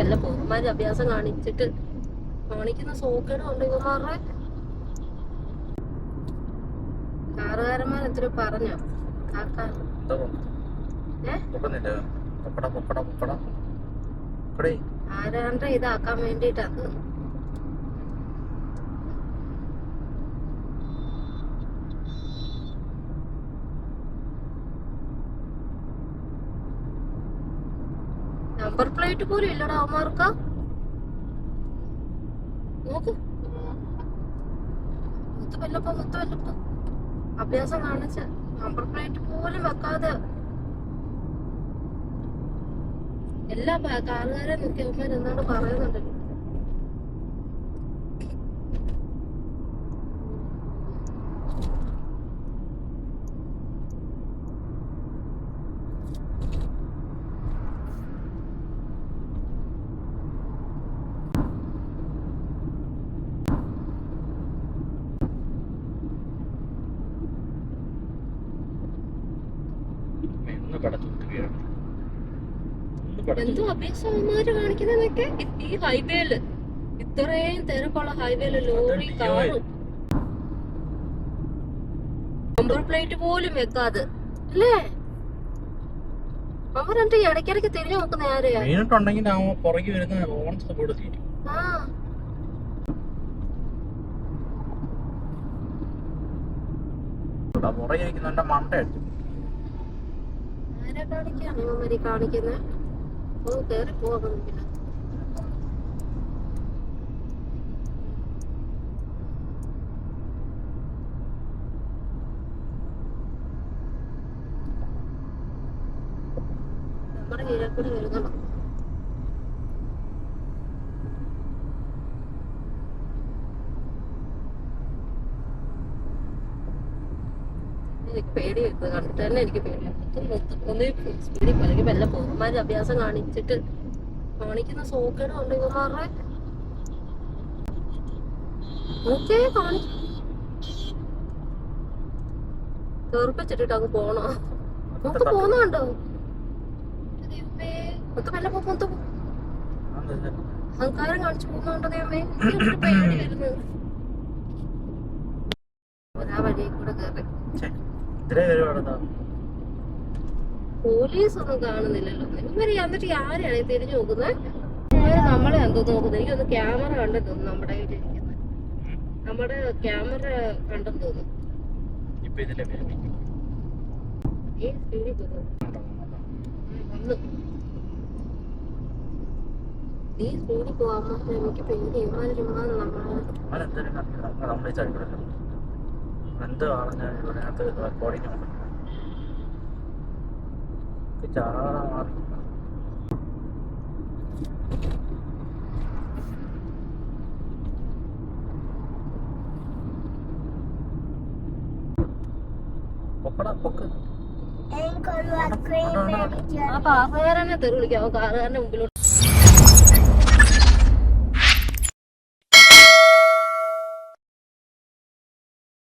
വല്ല പോകുമാര് അഭ്യാസം കാണിച്ചിട്ട് കാണിക്കുന്ന സോക്കേട് കൊണ്ട് ഇവന്മാരുടെ കാറുകാരന്മാർ എത്ര പറഞ്ഞോ? പൊക്കടേ ആരാണ്ട് ഇതാക്കാൻ വേണ്ടിട്ടാണ് നമ്പർ പ്ലേറ്റ് പോലും ഇല്ലടാ അവന്മാർക്ക്. അഭ്യാസം കാണിച്ച് നമ്പർ പ്ലേറ്റ് പോലും വെക്കാതെ. എല്ലാ കാറുകാരെ നോക്കി അവന്മാർ എന്താണ് പറയുന്നുണ്ട് ഒന്ന് കടച്ചു എന്തോ അഭ്യാസം കാണിക്കുന്നതൊക്കെ? ഈ ഹൈവേയിൽ. ഇത്രയും തിരക്കുള്ള ഹൈവേയിൽ ലോറി കാറും. നമ്പർ പ്ലേറ്റ് പോലും വെക്കാതെ. അല്ലേ? അവരെന്ത് ഇടയ്ക്കിടയ്ക്ക് തിരിഞ്ഞു നോക്കുന്ന ആരെയാ? വീണിട്ടുണ്ടെങ്കിൽ പുറകെ വരുന്ന തീരും ആ. പുറകെ മണ്ട അടിച്ചു കാണിക്കാണ്. ഇവന്മാരി കാണിക്കുന്നത് ഓ കയറി പോകുന്നില്ല നമ്മുടെ കീഴിൽ കൂടി എനിക്ക് പേടിയായിരുന്നു കണ്ടിട്ട് തന്നെ എനിക്ക് ഒന്ന് സ്പീഡിൽ അല്ലെങ്കിൽ വല്ല പോകുമാര് അഭ്യാസം കാണിച്ചിട്ട് കാണിക്കുന്ന സോക്കേട് കൊണ്ട് ഇവന്മാരുടെ ഓക്കേ കാണി. തെറുപ്പിച്ചിട്ടിട്ട് അങ്ങ് പോണോ? നമുക്ക് പോന്നുണ്ടോ ദൈവമേ നമുക്ക് വല്ല പോകുന്നു അഹങ്കാരം കാണിച്ചു പോകുന്നുണ്ടോ ദൈവമേ? എനിക്ക് പേടി വരുന്നു. ഒരാ വഴിയെ കൂടെ കയറി പോലീസ് ഒന്നും കാണുന്നില്ലല്ലോ. ഇവർ എന്നിട്ട് ആരെയാണ് തിരിഞ്ഞു നോക്കുന്നത്? ഇവർ നമ്മളെ എന്തോ നോക്കുന്നത്? എനിക്കൊന്ന് ക്യാമറ കണ്ടെന്ന് തോന്നുന്നു നമ്മുടെ കയ്യിലിരിക്കുന്നത് നമ്മുടെ ക്യാമറ കണ്ടെന്ന് തോന്നുന്നു. ഈ സ്പീഡിൽ പോകുന്നു ഈ സ്പീഡിൽ പോവാമോ എനിക്ക് പേടി. ചുമ്മാ നമ്മളെ എന്ത് പറഞ്ഞാൽ ഇതിനകത്ത് റെക്കോർഡിങ് ഉണ്ട്. ചാടാ മാറി പൊക്കടാ പൊക്ക്. ആ കാറുകാരനെ തെറി വിളിക്കാം. കാറുകാരന്റെ മുമ്പിലോട്ട്